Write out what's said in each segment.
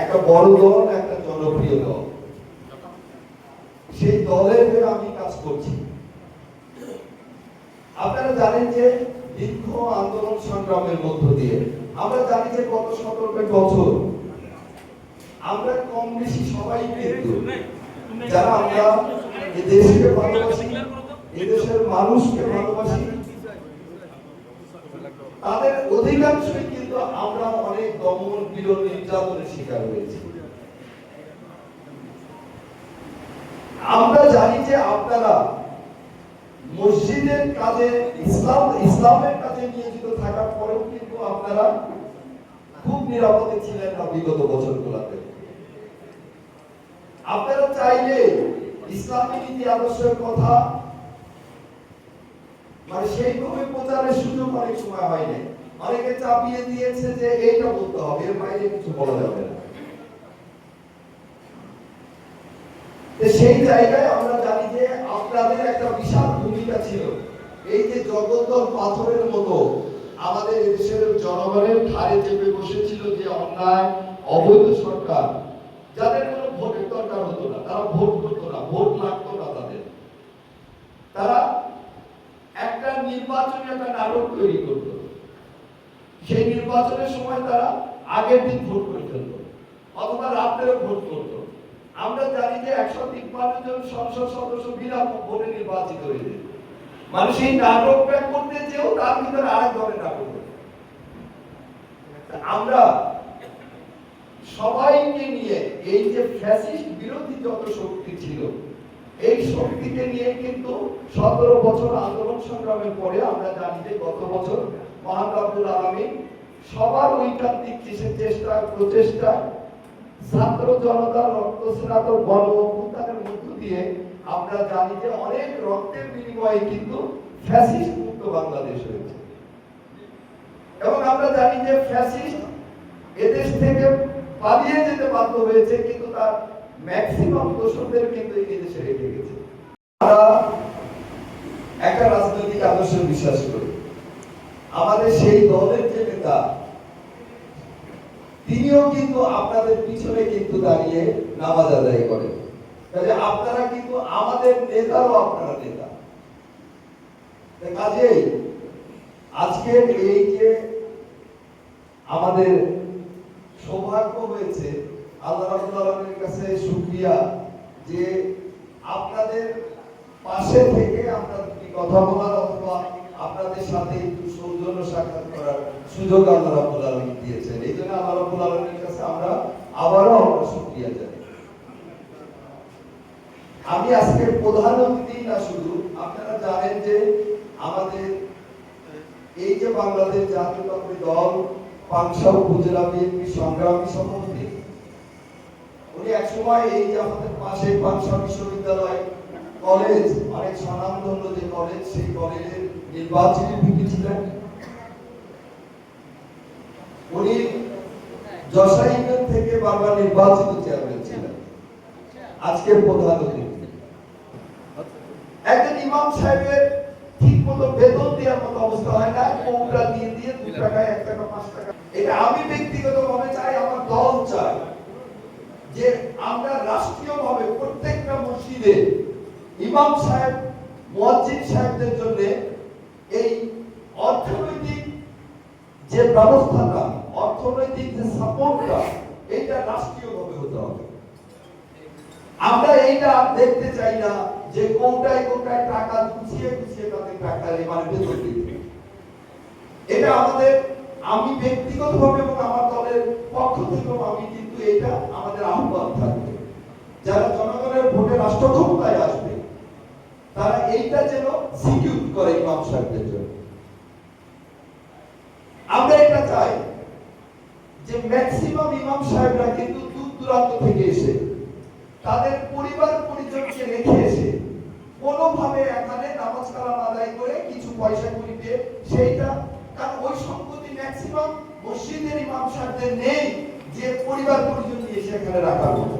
একটা বড় দল, একটা জনপ্রিয় দল। সেই দলের হয়ে আমি কাজ করছি। আপনারা জানেন যে দীর্ঘ আন্দোলন সংগ্রামের মধ্য দিয়ে, আমরা জানি যে গত সতেরো বছর আমরা কম বেশি সবাই কিন্তু যারা আমরা এ দেশকে ভালোবাসি, এদেশের মানুষকে ভালোবাসি তাদের অধিকাংশই কিন্তু আমরা অনেক দমন পীড়ন নির্যাতনের শিকার হয়েছি। আমরা জানি যে আপনারা মসজিদের কাজে, ইসলাম, ইসলামের কাজে নিয়োজিত থাকার পরেও কিন্তু আপনারা খুব নিরাপদে ছিলেন না বিগত বছরগুলোতে। আপনারা চাইলে ইসলামী নীতি আদর্শের কথা মানে সেইভাবে প্রচারের সুযোগ অনেক সময় হয়নি অনেকে চাপিয়ে দিয়েছে যে এইটা বলতে হবে, এর বাইরে কিছু বলা যাবে না। সেই জায়গায় আমরা জানি যে আপনাদের একটা বিশাল ভূমিকা ছিল। এই যে জগদ্দল পাথরের মতো আমাদের দেশের জনগণের ধারে চেপে বসেছিল যে অন্যায়, অবৈধ সরকার, যাদের কোনো ভোটের দরকার হতো না, তারা ভোট করতো না, ভোট লাগতো না তাদের। তারা একটা নির্বাচনী একটা নাটক তৈরি করত। সেই নির্বাচনের সময় তারা আগের দিন ভোট করে ফেলতো, অথবা রাত্রে ভোট করতো। আমরা জানি যে একশো তিপ্পান্ন জন সংসদ সদস্য বিনা ভোটে নির্বাচিত হয়েছে। মানুষ এই নাটকটা করতে চেয়েও তার ভিতরে আরেক ধরনের নাটক আমরা সবাইকে নিয়ে এই যে ফ্যাসিস্ট বিরোধী যত শক্তি ছিল, এই শক্তিকে নিয়ে কিন্তু সতেরো বছর আন্দোলন সংগ্রামের পরে আমরা জানি যে গত বছর মহান আলমী সবার ঐকান্তিক চেষ্টা, প্রচেষ্টা ছাত্র জনতার রক্ত স্নাত গণ অভ্যুত্থানের মধ্য দিয়ে আমরা জানি যে অনেক রক্তের বিনিময়ে কিন্তু ফ্যাসিস্ট মুক্ত বাংলাদেশ হয়েছে। এবং আমরা জানি যে ফ্যাসিস্ট এদেশ থেকে পালিয়ে যেতে বাধ্য হয়েছে, কিন্তু তার ম্যাক্সিমাম দোষদের কিন্তু এই দেশে রেখে গেছে। আমরা একটা রাজনৈতিক আদর্শে বিশ্বাস করি। আমাদের সেই দলের যে নেতা তিনিও কিন্তু আপনাদের পিছনে কিন্তু দাঁড়িয়ে নামাজ আদায় করেন। কাজে আপনারা কিন্তু আমাদের নেতারও আপনারা নেতা। তা কাজেই আজকের এই যে আমাদের সৌভাগ্য হয়েছে, আল্লাহ রাব্বুল কাছে শুকরিয়া যে আপনাদের পাশে থেকে আমরা কথা বলার অথবা আপনাদের সাথে একটু সৌজন্য সাক্ষাৎ করার সুযোগ আল্লাহ রাব্বুল আলামিন দিয়েছেন। জন্য আমরা আমি আজকে প্রধান অতিথি না শুধু, আপনারা জানেন যে আমাদের এই যে বাংলাদেশ জাতীয়তাবাদী দল পাংশা উপজেলা বিএনপি সংগ্রামী সভাপতি, উনি একসময় এই যে আমাদের পাশে পাংশা বিশ্ববিদ্যালয় কলেজ, অনেক স্বনামধন্য যে কলেজ, সেই কলেজের নির্বাচনী ভিপি ছিলেন। উনি যশা থেকে বারবার নির্বাচিত চেয়ারম্যান ছিলেন। আজকের প্রধান একজন ইমাম সাহেবের ঠিক মতো বেতন দেওয়ার মতো অবস্থা হয় না কোমরা দিয়ে দিয়ে দু টাকায়, এক টাকা, পাঁচ টাকা। এটা আমি ব্যক্তিগত ভাবে চাই, আমার দল চাই যে আমরা রাষ্ট্রীয় ভাবে প্রত্যেকটা মসজিদে ইমাম সাহেব, মুয়াজ্জিন সাহেবদের জন্য এই অর্থনৈতিক যে ব্যবস্থাটা অর্থনৈতিক যে সাপোর্টটা এটা রাষ্ট্রীয় ভাবে হতে হবে। আমরা এইটা দেখতে চাই না যে কোনটায় কোনটায় টাকা গুছিয়ে গুছিয়ে তাদের টাকা মানে বেতন দিতে এটা আমাদের, আমি ব্যক্তিগতভাবে এবং আমার দলের পক্ষ থেকেও আমি কিন্তু এটা আমাদের আহ্বান থাকবে। যারা জনগণের ভোটে রাষ্ট্র ক্ষমতায় আসবে, তারা এইটা যেন সিকিউর করে ইমাম সাহেবদের জন্য। আমরা এটা চাই। যে ম্যাক্সিমাম ইমাম সাহেবরা কিন্তু দূর দূরান্ত থেকে এসে, তাদের পরিবার পরিজনকে রেখে এসে কোনোভাবে এখানে নামাজ কালাম আদায় করে কিছু পয়সা করি পেয়ে সেইটা, কারণ ওই সম্পত্তি ম্যাক্সিমাম মসজিদের ইমাম সাহেবদের নেই যে পরিবার পরিজন নিয়ে এসে এখানে রাখার মতো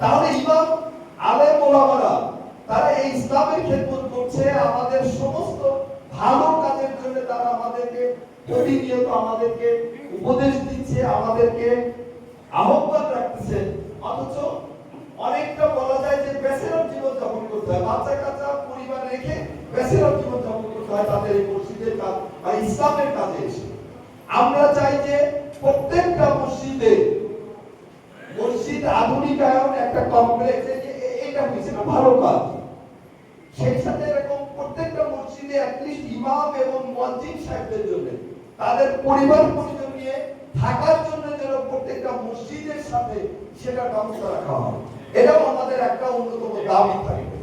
তাহলে ইমাম আলেম ওলামারা, তারা এই ইসলামের খেদমত করছে, আমাদের সমস্ত ভালো কাজের জন্য তারা আমাদেরকে প্রতিনিয়ত আমাদেরকে উপদেশ দিচ্ছে, আমাদেরকে আহ্বান রাখছে অথচ অনেকটা বলা যায় যে ব্যাচেলর জীবন যাপন করতে হয়। বাচ্চা কাচ্চা পরিবার রেখে ব্যাচেলর জীবন যাপন করতে হয় তাদের এই মসজিদের কাজ বা ইসলামের কাজে এসে। আমরা চাই যে প্রত্যেকটা মসজিদে মসজিদ আধুনিকায়ন একটা কমপ্লেক্স এটা হয়েছে না, ভালো কাজ। সেই সাথে এরকম প্রত্যেকটা মসজিদে অ্যাটলিস্ট ইমাম এবং মসজিদ সাহেবদের জন্য, তাদের পরিবার পরিজন থাকার জন্য যেন প্রত্যেকটা মসজিদের সাথে সেটা ব্যবস্থা রাখা হয়। এটাও আমাদের একটা অন্যতম দাবি থাকে।